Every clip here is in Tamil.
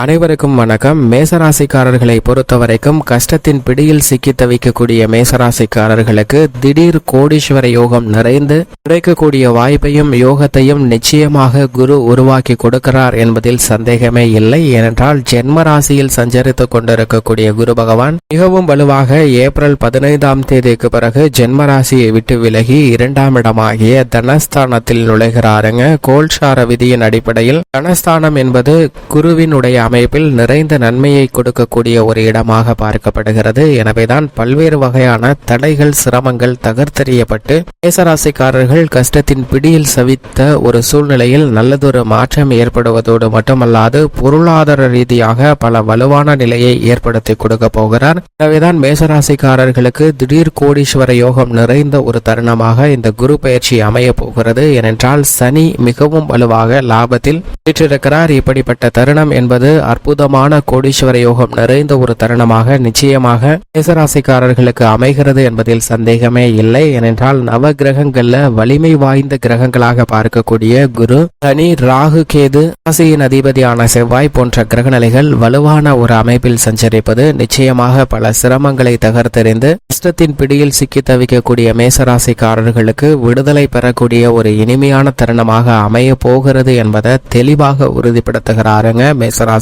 அனைவருக்கும் வணக்கம். மேசராசிக்காரர்களை பொறுத்தவரைக்கும் கஷ்டத்தின் பிடியில் சிக்கி தவிக்கக்கூடிய மேசராசிக்காரர்களுக்கு திடீர் கோடீஸ்வர யோகம் நிறைந்து கிடைக்கக்கூடிய வாய்ப்பையும் யோகத்தையும் நிச்சயமாக குரு உருவாக்கி கொடுக்கிறார் என்பதில் சந்தேகமே இல்லை. ஏனென்றால் ஜென்ம ராசியில் சஞ்சரித்துக் கொண்டிருக்கக்கூடிய குரு பகவான் மிகவும் வலுவாக ஏப்ரல் பதினைந்தாம் தேதிக்கு பிறகு ஜென்ம ராசியை விட்டு விலகி இரண்டாம் இடமாகிய தனஸ்தானத்தில் நுழைகிறாருங்க. கோல்சார விதியின் அடிப்படையில் தனஸ்தானம் என்பது குருவினுடைய அமைப்பில் நிறைந்த நன்மையை கொடுக்கக்கூடிய ஒரு இடமாக பார்க்கப்படுகிறது. எனவேதான் பல்வேறு வகையான தடைகள் சிரமங்கள் தகர்த்தெறியப்பட்டு மேசராசிக்காரர்கள் கஷ்டத்தின் பிடியில் சவித்த ஒரு சூழ்நிலையில் நல்லதொரு மாற்றம் ஏற்படுவதோடு மட்டுமல்லாது பொருளாதார ரீதியாக பல வலுவான நிலையை ஏற்படுத்தி கொடுக்க போகிறார். எனவேதான் மேசராசிக்காரர்களுக்கு திடீர் கோடீஸ்வர யோகம் நிறைந்த ஒரு தருணமாக இந்த குரு பயிற்சி அமைய போகிறது. ஏனென்றால் சனி மிகவும் வலுவாக லாபத்தில் பெற்றிருக்கிறார் இப்படிப்பட்ட தருணம் என்பது அற்புதமான கோடீஸ்வர யோகம் நிறைந்த ஒரு தருணமாக நிச்சயமாக மேசராசிக்காரர்களுக்கு அமைகிறது என்பதில் சந்தேகமே இல்லை. ஏனென்றால் நவ கிரகங்கள்ல வலிமை வாய்ந்த கிரகங்களாக பார்க்கக்கூடிய குரு சனி ராகு கேது ராசியின் அதிபதியான செவ்வாய் போன்ற கிரகநிலைகள் வலுவான ஒரு அமைப்பில் சஞ்சரிப்பது நிச்சயமாக பல சிரமங்களை தகர்த்தெறிந்து கஷ்டத்தின் பிடியில் சிக்கி தவிக்கக்கூடிய மேசராசிக்காரர்களுக்கு விடுதலை பெறக்கூடிய ஒரு இனிமையான தருணமாக அமைய போகிறது என்பதை தெளிவாக உறுதிப்படுத்துகிறாருங்க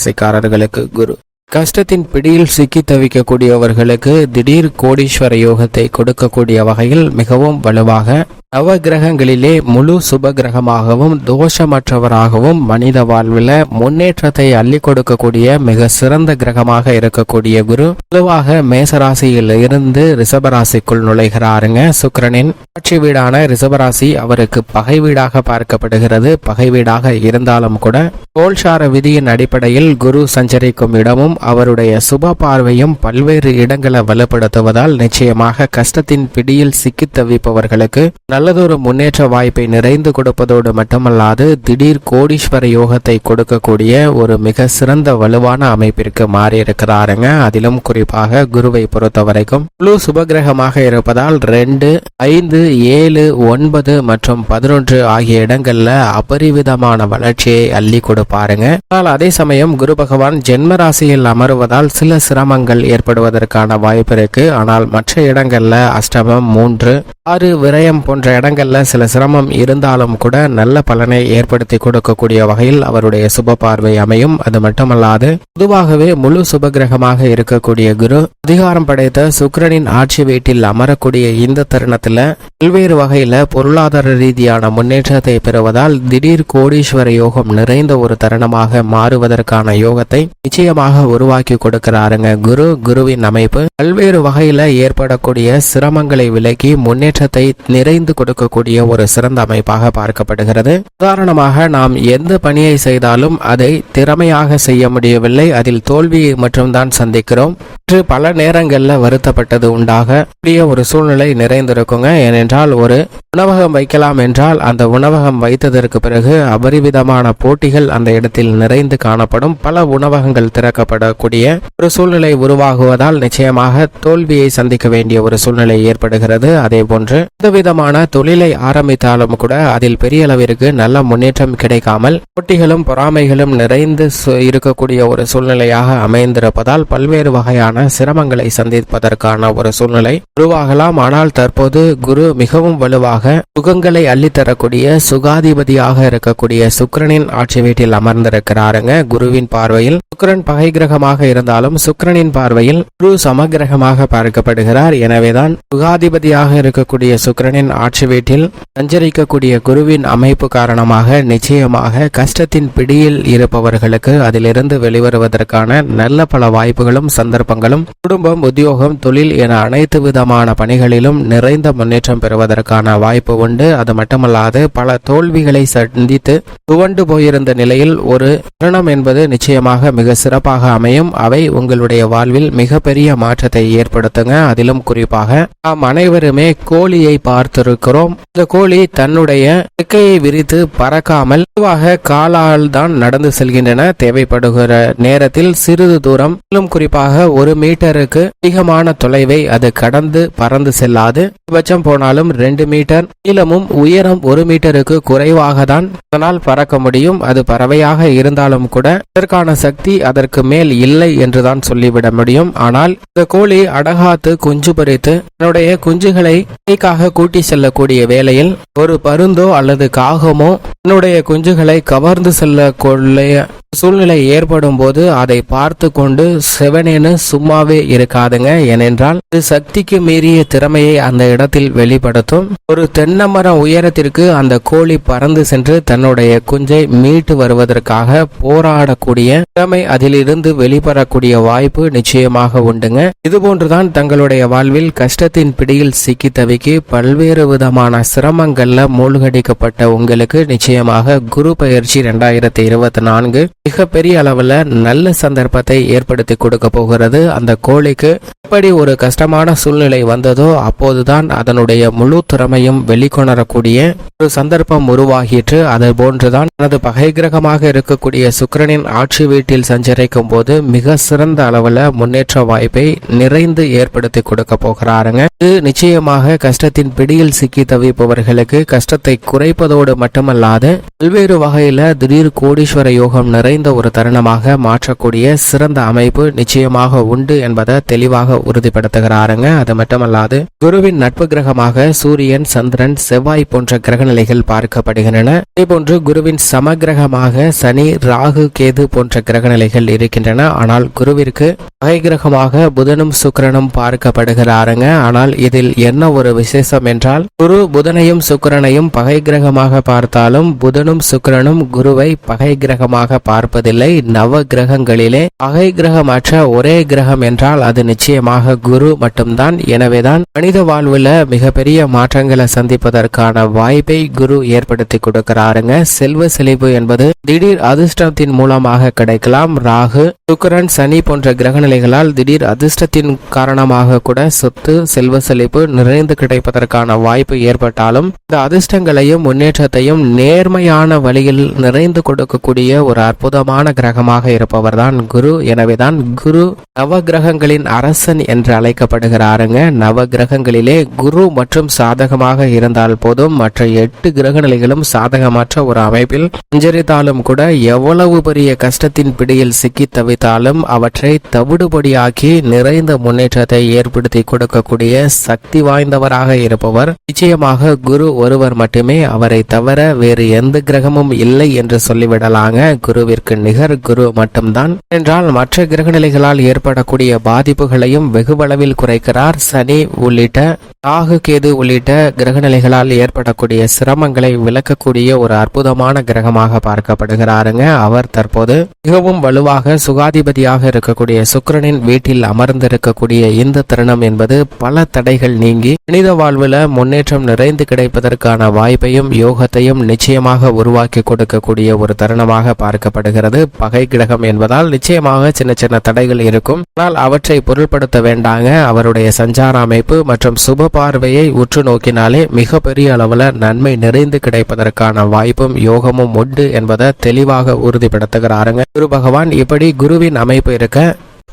ராசிக்காரர்களுக்கு குரு. கஷ்டத்தின் பிடியில் சிக்கி தவிக்கக்கூடியவர்களுக்கு திடீர் கோடீஸ்வர யோகத்தை கொடுக்கக்கூடிய வகையில் மிகவும் வலுவாக நவ கிரகங்களிலே முழு சுப கிரகமாகவும் தோஷமற்றவராகவும் மனித வாழ்வில் முன்னேற்றத்தை அள்ளி கொடுக்கக்கூடிய மிக சிறந்த கிரகமாக இருக்கக்கூடிய குரு பொதுவாக மேசராசியில் இருந்து ரிஷபராசிக்குள் நுழைகிறாருங்க. சுக்கிரனின் ஆட்சி வீடான ரிஷபராசி அவருக்கு பகை வீடாக பார்க்கப்படுகிறது. பகை வீடாக இருந்தாலும் கூட கோல்சார விதியின் அடிப்படையில் குரு சஞ்சரிக்கும் இடமும் அவருடைய சுப பார்வையும் பல்வேறு இடங்களை வலுப்படுத்துவதால் நிச்சயமாக கஷ்டத்தின் பிடியில் சிக்கித் தவிப்பவர்களுக்கு நல்லதொரு முன்னேற்ற வாய்ப்பை நிறைந்து கொடுப்பதோடு மட்டுமல்லாது திடீர் கோடீஸ்வர யோகத்தை கொடுக்கக்கூடிய ஒரு மிக சிறந்த வலுவான அமைப்பிற்கு மாறி இருக்கிறாருங்க அதிலும் குறிப்பாக குருவை பொறுத்த வரைக்கும் குழு சுபகிரகமாக இருப்பதால் ரெண்டு ஐந்து ஏழு ஒன்பது மற்றும் பதினொன்று ஆகிய இடங்கள்ல அபரிவிதமான வளர்ச்சியை அள்ளி கொடுப்பாருங்க. ஆனால் அதே சமயம் குரு பகவான் ஜென்ம ராசியில் அமருவதால் சில சிரமங்கள் ஏற்படுவதற்கான வாய்ப்பு இருக்கு. ஆனால் மற்ற இடங்கள்ல அஷ்டமம் மூன்று ஆறு விரயம் போன்ற இடங்களில் சில சிரமம் இருந்தாலும் கூட நல்ல பலனை ஏற்படுத்தி கொடுக்கக்கூடிய வகையில் அவருடைய சுப பார்வை அமையும். அது மட்டுமல்லாது பொதுவாகவே முழு சுபகிரகமாக இருக்கக்கூடிய குரு அதிகாரம் படைத்த சுக்கிரனின் ஆட்சி வீட்டில் அமரக்கூடிய இந்த தருணத்துல பல்வேறு வகையில பொருளாதார ரீதியான முன்னேற்றத்தை பெறுவதால் திடீர் கோடீஸ்வர யோகம் நிறைந்த ஒரு தருணமாக மாறுவதற்கான யோகத்தை நிச்சயமாக உருவாக்கி கொடுக்கிறாருங்க குரு குருவின் அமைப்பு. பல்வேறு வகையில ஏற்படக்கூடிய சிரமங்களை விலக்கி முன்னேற்றத்தை நிறைந்து கொடுக்கக்கூடிய ஒரு சிறந்த அமைப்பாக பார்க்கப்படுகிறது. உதாரணமாக நாம் எந்த பணியை செய்தாலும் அதை திறமையாக செய்ய முடியவில்லை. அதில் தோல்வியை மட்டும்தான் சந்திக்கிறோம். என்று பல நேரங்களில் வருத்தப்பட்டது உண்டாக கூடிய ஒரு சூழ்நிலை நிறைந்திருக்குங்க. ஏனென்றால் ஒரு உணவகம் வைக்கலாம் என்றால் அந்த உணவகம் வைத்ததற்கு பிறகு அபரிவிதமான போட்டிகள் அந்த இடத்தில் நிறைந்து காணப்படும். பல உணவகங்கள் திறக்கப்படக்கூடிய ஒரு சூழ்நிலை உருவாகுவதால் நிச்சயமாக தோல்வியை சந்திக்க வேண்டிய ஒரு சூழ்நிலை ஏற்படுகிறது. அதே போன்று எந்த விதமான தொழிலை ஆரம்பித்தாலும் கூட அதில் பெரிய அளவிற்கு நல்ல முன்னேற்றம் கிடைக்காமல் போட்டிகளும் பொறாமைகளும் நிறைந்து இருக்கக்கூடிய ஒரு சூழ்நிலையாக அமைந்திருப்பதால் பல்வேறு வகையான சிரமங்களை சந்திப்பதற்கான ஒரு சூழ்நிலை உருவாகலாம். ஆனால் தற்போது குரு மிகவும் வலுவாக சுகங்களை அள்ளித்தரக்கூடிய சுகாதிபதியாக இருக்கக்கூடிய சுக்கிரனின் ஆட்சி வீட்டில் அமர்ந்திருக்கிறாருங்க. குருவின் பார்வையில் சுக்கரன் பகை கிரகமாக இருந்தாலும் சுக்கரனின் பார்வையில் குரு சமகிரகமாக பார்க்கப்படுகிறார். எனவேதான் சுகாதிபதியாக இருக்கக்கூடிய சுக்கிரனின் ஆட்சி வீட்டில் சஞ்சரிக்கக்கூடிய குருவின் அமைப்பு காரணமாக நிச்சயமாக கஷ்டத்தின் பிடியில் இருப்பவர்களுக்கு அதிலிருந்து வெளிவருவதற்கான நல்ல பல வாய்ப்புகளும் சந்தர்ப்பங்களும் குடும்பம் உத்தியோகம் தொழில் என அனைத்து விதமான பணிகளிலும் நிறைந்த முன்னேற்றம் பெறுவதற்கான வாய்ப்பு உண்டு. அது மட்டுமல்லாது பல தோல்விகளை சந்தித்து துவண்டு போயிருந்த நிலையில் ஒரு தருணம் என்பது நிச்சயமாக மிக சிறப்பாக அமையும். அவை உங்களுடைய வாழ்வில் மிகப்பெரிய மாற்றத்தை ஏற்படுத்துங்க. அதிலும் குறிப்பாக நாம் அனைவருமே கோழியை பார்த்திருக்கிறோம். இந்த கோழி தன்னுடைய இறக்கையை விரித்து பறக்காமல் பொதுவாக காலால் தான் நடந்து செல்கின்றன. தேவைப்படுகிற நேரத்தில் சிறிது தூரம் குறிப்பாக ஒரு மீட்டருக்கு அதிகமான தொலைவை அது கடந்து பறந்து செல்லாது. பட்சம் போனாலும் ரெண்டு மீட்டர். நீளமும் உயரம் ஒரு மீட்டருக்கு குறைவாக தான் அதனால் பறக்க முடியும். அது பறவையாக இருந்தாலும் கூட அதற்கான சக்தி அதற்கு மேல் இல்லை என்றுதான் சொல்லிவிட முடியும். ஆனால் இந்த கோழி அடகாத்து குஞ்சு பொரித்து தன்னுடைய குஞ்சுகளை இணைக்காக கூட்டி செல்லக்கூடிய வேளையில் ஒரு பருந்தோ அல்லது காகமோ தன்னுடைய குஞ்சுகளை கவர்ந்து செல்லக்கூடிய சூழ்நிலை ஏற்படும் போது அதை பார்த்து கொண்டு செவனேன்னு சும்மாவே இருக்காதுங்க. ஏனென்றால் இது சக்திக்கு மீறிய திறமையை அந்த இடத்தில் வெளிப்படுத்தும். ஒரு தென்னமரம் உயரத்திற்கு அந்த கோழி பறந்து சென்று தன்னுடைய குஞ்சை மீட்டு வருவதற்காக போராடக்கூடிய திறமை அதிலிருந்து வெளிப்படக்கூடிய வாய்ப்பு நிச்சயமாக உண்டுங்க. இதுபோன்றுதான் தங்களுடைய வாழ்வில் கஷ்டத்தின் பிடியில் சிக்கி தவிக்கி பல்வேறு விதமான சிரமங்கள்ல மூழ்கடிக்கப்பட்ட உங்களுக்கு நிச்சயமாக குரு பயிற்சி இரண்டாயிரத்தி இருபத்தி நான்கு மிகப்பெரிய அளவுல நல்ல சந்தர்ப்பத்தை ஏற்படுத்தி கொடுக்க போகிறது. அந்த கோழிக்கு எப்படி ஒரு கஷ்டமான சூழ்நிலை வந்ததோ அப்போதுதான் அதனுடைய முழு திறமையும் வெளிக்கொணரக்கூடிய ஒரு சந்தர்ப்பம் உருவாகிற்று. அது போன்றுதான் தனது பகை கிரகமாக இருக்கக்கூடிய சுக்கிரனின் ஆட்சி வீட்டில் சஞ்சரிக்கும் போது மிக சிறந்த அளவுல முன்னேற்ற வாய்ப்பை நிறைந்து ஏற்படுத்தி கொடுக்க போகிறாருங்க. இது நிச்சயமாக கஷ்டத்தின் பிடியில் சிக்கி தவிப்பவர்களுக்கு கஷ்டத்தை குறைப்பதோடு மட்டுமல்லாது பல்வேறு வகையில திடீர் கோடீஸ்வர யோகம் நிறைந்த ஒரு தருணமாக மாற்றக்கூடிய சிறந்த அமைப்பு நிச்சயமாக உண்டு. என்பதை தெளிவாக உறுதிப்படுத்துகிறாருங்க. அது மட்டுமல்லாது குருவின் நட்பு கிரகமாக சூரியன் சந்திரன் செவ்வாய் போன்ற கிரகநிலைகள் பார்க்கப்படுகின்றன. இதேபோன்று குருவின் சமகிரகமாக சனி ராகு கேது போன்ற கிரகநிலைகள் இருக்கின்றன. ஆனால் குருவிற்கு வகை கிரகமாக புதனும் சுக்கரனும் பார்க்கப்படுகிறாருங்க. ஆனால் இதில் என்ன ஒரு விசேஷம் என்றால் குரு புதனையும் சுக்கிரனையும் பகை கிரகமாக பார்த்தாலும் புதனும் சுக்கிரனும் குருவை பகை கிரகமாக பார்ப்பதில்லை. நவ கிரகங்களிலே பகை கிரகமற்ற ஒரே கிரக கிரகம் என்றால் அது நிச்சயமாக குரு மட்டும்தான். எனவேதான் மனித வாழ்வுல மிகப்பெரிய மாற்றங்களை சந்திப்பதற்கான வாய்ப்பை குரு ஏற்படுத்தி கொடுக்கிறாருங்க. செல்வ செழிப்பு என்பது திடீர் அதிர்ஷ்டத்தின் மூலமாக கிடைக்கலாம். ராகு சுக்கரன் சனி போன்ற கிரகநிலைகளால் திடீர் அதிர்ஷ்டத்தின் காரணமாக கூட சொத்து செல்வ செழிப்பு நிறைந்து கிடைப்பதற்கான வாய்ப்பு ஏற்பட்டாலும் இந்த அதிர்ஷ்டங்களையும் முன்னேற்றத்தையும் நேர்மையான வழியில் நிறைந்து கொடுக்கக்கூடிய ஒரு அற்புதமான கிரகமாக இருப்பவர்தான் குரு. எனவேதான் குரு நவ கிரகங்களின் அரசன் என்று அழைக்கப்படுகிறாருங்க. நவ கிரகங்களிலே குரு மற்றும் சாதகமாக இருந்தால் போதும். மற்ற எட்டு கிரக நிலைகளும் சாதகமற்ற ஒரு அமைப்பில் சஞ்சரித்தாலும் கூட எவ்வளவு பெரிய கஷ்டத்தின் பிடியில் சிக்கி தவித்தாலும் அவற்றை தவிடுபடியாக்கி நிறைந்த முன்னேற்றத்தை ஏற்படுத்தி கொடுக்கக்கூடிய சக்தி வாய்ந்தவராக இருப்பவர். நிச்சயமாக குரு ஒருவர் மட்டுமே அவரை தவிர வேறு எந்த கிரகமும் இல்லை என்று சொல்லிவிடலாங்க. குருவிற்கு நிகர் குரு மட்டும்தான். என்றால் மற்ற கிரகநிலைகளால் ஏற்படக்கூடிய பாதிப்புகளையும் வெகுவளவில் குறைக்கிறார். சனி உள்ளிட்ட ராகு கேது உள்ளிட்ட கிரகநிலைகளால் ஏற்படக்கூடிய சிரமங்களை விளக்கக்கூடிய ஒரு அற்புதமான கிரகமாக பார்க்கப்படுகிறாருங்க. அவர் தற்போது மிகவும் வலுவாக சுகாதிபதியாக இருக்கக்கூடிய சுக்கரனின் வீட்டில் அமர்ந்திருக்கக்கூடிய இந்த தருணம் என்பது பல தடைகள் நீங்கி மனித வாழ்வுல முன்னேற்றம் நிறைந்து கிடைப்பதற்கான வாய்ப்பையும் யோகத்தையும் நிச்சயமாக உருவாக்கி கொடுக்கக்கூடிய ஒரு தருணமாக பார்க்கப்படுகிறது. பகை கிரகம் என்பதால் நிச்சயமாக சின்ன சின்ன தடைகள் இருக்கும். ஆனால் அவற்றை பொருள்படுத்த வேண்டாங்க. அவருடைய சஞ்சார அமைப்பு மற்றும் சுப பார்வையை உற்று நோக்கினாலே மிக பெரிய அளவுல நன்மை நிறைந்து கிடைப்பதற்கான வாய்ப்பும் யோகமும் உண்டு என்பதை தெளிவாக உறுதிப்படுத்துகிறாருங்க. குரு பகவான் இப்படி குருவின் அமைப்பு இருக்க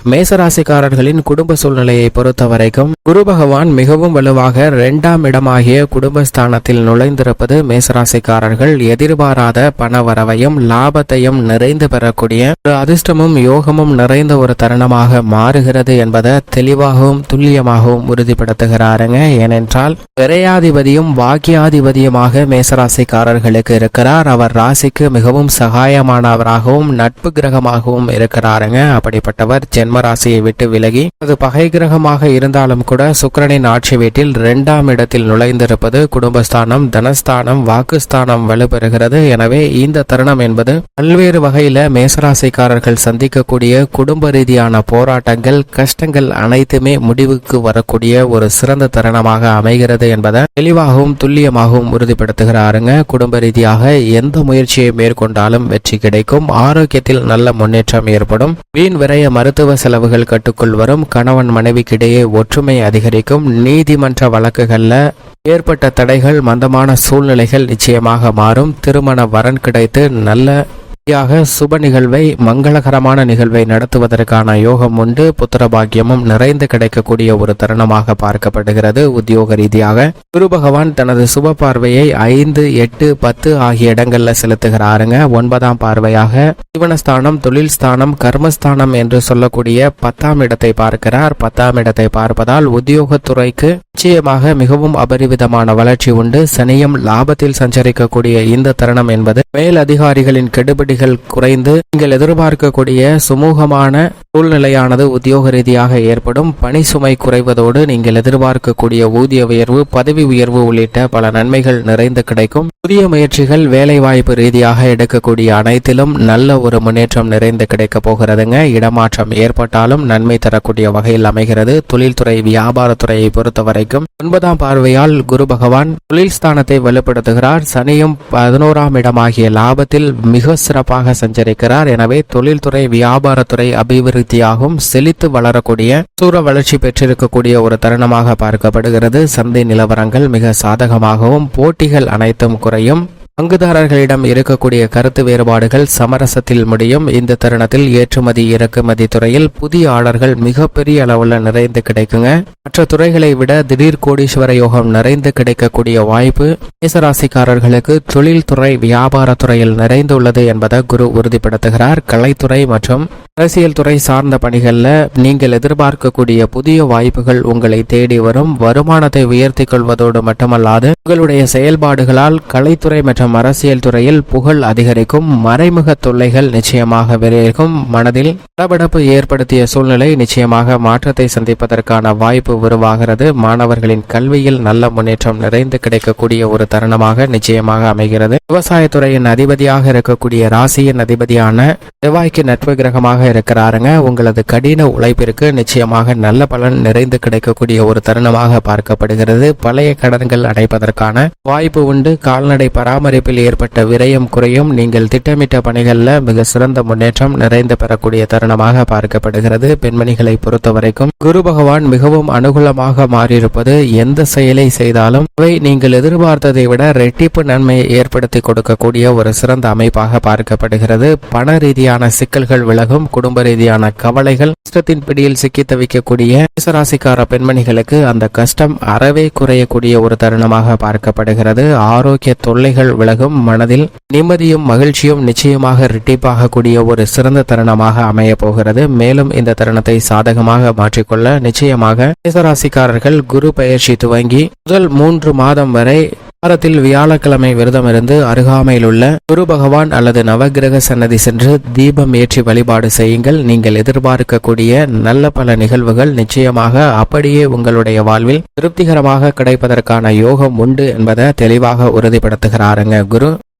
மேசராசிக்காரர்களின் குடும்ப சூழ்நிலையை பொறுத்த வரைக்கும் குரு பகவான் மிகவும் வலுவாக இரண்டாம் இடமாகிய குடும்பஸ்தானத்தில் நுழைந்திருப்பது மேசராசிக்காரர்கள் எதிர்பாராத பண வரவையும் லாபத்தையும் நிறைந்து பெறக்கூடிய ஒரு அதிர்ஷ்டமும் யோகமும் நிறைந்த ஒரு தருணமாக மாறுகிறது என்பதை தெளிவாகவும் துல்லியமாகவும் உறுதிப்படுத்துகிறாருங்க. ஏனென்றால் விரையாதிபதியும் வாக்கியாதிபதியுமாக மேசராசிக்காரர்களுக்கு இருக்கிறார். அவர் ராசிக்கு மிகவும் சகாயமானவராகவும் நட்பு கிரகமாகவும் இருக்கிறாருங்க. அப்படிப்பட்டவர் ஜென்ம ராசியை விட்டு விலகி அது பகை கிரகமாக இருந்தாலும் கூட சுக்கிரனின் ஆட்சி வீட்டில் இரண்டாம் இடத்தில் நுழைந்திருப்பது குடும்பஸ்தானம் தனஸ்தானம் வாக்குஸ்தானம் வலுப்பெறுகிறது. எனவே இந்த தருணம் என்பது பல்வேறு வகையில மேசராசிக்காரர்கள் சந்திக்கக்கூடிய குடும்ப ரீதியான போராட்டங்கள் கஷ்டங்கள் அனைத்துமே முடிவுக்கு வரக்கூடிய ஒரு சிறந்த தருணமாக அமைகிறது என்பதை தெளிவாகவும் துல்லியமாகவும் உறுதிப்படுத்துகிறாருங்க. குடும்ப ரீதியாக எந்த முயற்சியை மேற்கொண்டாலும் வெற்றி கிடைக்கும். ஆரோக்கியத்தில் நல்ல முன்னேற்றம் ஏற்படும். வீண் விரைய மருத்துவ செலவுகள் கட்டுக்குள் வரும். கணவன் மனைவிக்கிடையே ஒற்றுமை அதிகரிக்கும். நீதிமன்ற வழக்குகளில் ஏற்பட்ட தடைகள் மந்தமான சூழ்நிலைகள் நிச்சயமாக மாறும். திருமண வரன் கிடைத்து நல்ல யாக சுப நிகழ்வை மங்களகரமான நிகழ்வை நடத்துவதற்கான யோகம் உண்டு. புத்திர பாக்கியமும் நிறைந்து கிடைக்கக்கூடிய ஒரு தருணமாக பார்க்கப்படுகிறது உத்தியோக ரீதியாக. குரு பகவான் தனது சுப பார்வையை ஐந்து எட்டு பத்து ஆகிய இடங்கள்ல செலுத்துகிறாருங்க. ஒன்பதாம் பார்வையாக ஜீவனஸ்தானம் தொழில் ஸ்தானம் கர்மஸ்தானம் என்று சொல்லக்கூடிய பத்தாம் இடத்தை பார்க்கிறார். பத்தாம் இடத்தை பார்ப்பதால் உத்தியோகத்துறைக்கு நிச்சயமாக மிகவும் அபரிவிதமான வளர்ச்சி உண்டு. சனியும் லாபத்தில் சஞ்சரிக்கக்கூடிய இந்த தருணம் என்பது மேல் அதிகாரிகளின் கெடுபிடிகள் குறைந்து நீங்கள் எதிர்பார்க்கக்கூடிய சுமூகமான சூழ்நிலையானது உத்தியோக ரீதியாக ஏற்படும். பணி சுமை குறைவதோடு நீங்கள் எதிர்பார்க்கக்கூடிய ஊதிய உயர்வு பதவி உயர்வு உள்ளிட்ட பல நன்மைகள் நிறைந்து கிடைக்கும். புதிய முயற்சிகள் வேலைவாய்ப்பு ரீதியாக எடுக்கக்கூடிய அனைத்திலும் நல்ல ஒரு முன்னேற்றம் நிறைந்து கிடைக்க போகிறதுங்க. இடமாற்றம் ஏற்பட்டாலும் நன்மை தரக்கூடிய வகையில் அமைகிறது. தொழில்துறை வியாபாரத்துறையை பொறுத்த வரைக்கும் ஒன்பதாம் பார்வையால் குரு பகவான் தொழில் ஸ்தானத்தை வலுப்படுத்துகிறார். சனியும் பதினோராம் இடமாகிய லாபத்தில் மிக சிறப்பு சிறப்பாக சஞ்சரிக்கிறார். எனவே தொழில்துறை வியாபாரத்துறை அபிவிருத்தியாகவும் செழித்து வளரக்கூடிய சூற வளர்ச்சி பெற்றிருக்கக்கூடிய ஒரு தருணமாக பார்க்கப்படுகிறது. சந்தை நிலவரங்கள் மிக சாதகமாகவும் போட்டிகள் அனைத்தும் குறையும். பங்குதாரர்களிடம் இருக்கக்கூடிய கருத்து வேறுபாடுகள் சமரசத்தில் முடியும். இந்த தருணத்தில் ஏற்றுமதி இறக்குமதி துறையில் புதிய ஆளர்கள் மிகப்பெரிய அளவில் நிறைந்து கிடைக்குங்க. மற்ற துறைகளை விட திடீர் கோடீஸ்வர யோகம் நிறைந்து கிடைக்கக்கூடிய வாய்ப்பு மேசராசிக்காரர்களுக்கு தொழில்துறை வியாபாரத்துறையில் நிறைந்துள்ளது என்பதை குரு உறுதிப்படுத்துகிறார். கலைத்துறை மற்றும் அரசியல் துறை சார்ந்த பணிகளில் நீங்கள் எதிர்பார்க்கக்கூடிய புதிய வாய்ப்புகள் உங்களை தேடி வரும். வருமானத்தை உயர்த்தி கொள்வதோடு மட்டுமல்லாது உங்களுடைய செயல்பாடுகளால் கலைத்துறை மற்றும் அரசியல் துறையில் புகழ் அதிகரிக்கும். மறைமுக தொல்லைகள் நிச்சயமாக விரைக்கும் மனதில் படபடப்பு ஏற்படுத்திய சூழ்நிலை நிச்சயமாக மாற்றத்தை சந்திப்பதற்கான வாய்ப்பு உருவாகிறது. மாணவர்களின் கல்வியில் நல்ல முன்னேற்றம் நிறைந்து கிடைக்கக்கூடிய ஒரு தருணமாக நிச்சயமாக அமைகிறது. விவசாயத்துறையின் அதிபதியாக இருக்கக்கூடிய ராசியின் அதிபதியான செவ்வாய்க்கு நட்பு கிரகமாக இருக்கிறாருங்க. உங்களது கடின உழைப்பிற்கு நிச்சயமாக நல்ல பலன் நிறைந்து கிடைக்கக்கூடிய ஒரு தருணமாக பார்க்கப்படுகிறது. பழைய கடன்கள் அடைப்பதற்கான வாய்ப்பு உண்டு. கால்நடை பராமரிப்பில் ஏற்பட்ட விரயம் குறையும். நீங்கள் திட்டமிட்ட பணிகளில் மிக சிறந்த முன்னேற்றம் நிறைந்து பெறக்கூடிய தருணமாக பார்க்கப்படுகிறது. பெண்மணிகளை பொறுத்தவரைக்கும் குரு பகவான் மிகவும் அனுகூலமாக மாறியிருப்பது எந்த செயலை செய்தாலும் அவை நீங்கள் எதிர்பார்த்ததை விட ரெட்டிப்பு நன்மையை ஏற்படுத்தி கொடுக்கக்கூடிய ஒரு சிறந்த அமைப்பாக பார்க்கப்படுகிறது. பண ரீதியான சிக்கல்கள் விலகும். குடும்ப ரீதியான கவலைகள் கஷ்டத்தின் பிடியில் சிக்கி தவிக்கக்கூடிய மேசராசிக்கார பெண்மணிகளுக்கு அந்த கஷ்டம் அறவே குறையக்கூடிய ஒரு தருணமாக பார்க்கப்படுகிறது. ஆரோக்கிய தொல்லைகள் விலகும் மனதில் நிம்மதியும் மகிழ்ச்சியும் நிச்சயமாக ரெட்டிப்பாகக்கூடிய ஒரு சிறந்த தருணமாக அமைய போகிறது மேலும் இந்த தருணத்தை சாதகமாக மாற்றிக்கொள்ள நிச்சயமாக மேசராசிக்காரர்கள் குரு பயிற்சி துவங்கி முதல் மூன்று மாதம் வரை வாரத்தில் வியாழக்கிழமை விரதம் இருந்து அருகாமையில் உள்ள குரு பகவான் அல்லது நவகிரக சன்னதி சென்று தீபம் ஏற்றி வழிபாடு செய்யுங்கள். நீங்கள் எதிர்பார்க்கக்கூடிய நல்ல பல நிகழ்வுகள் நிச்சயமாக அப்படியே உங்களுடைய வாழ்வில் திருப்திகரமாக கிடைப்பதற்கான யோகம் உண்டு என்பதை தெளிவாக உறுதிப்படுத்துகிறாருங்க குரு.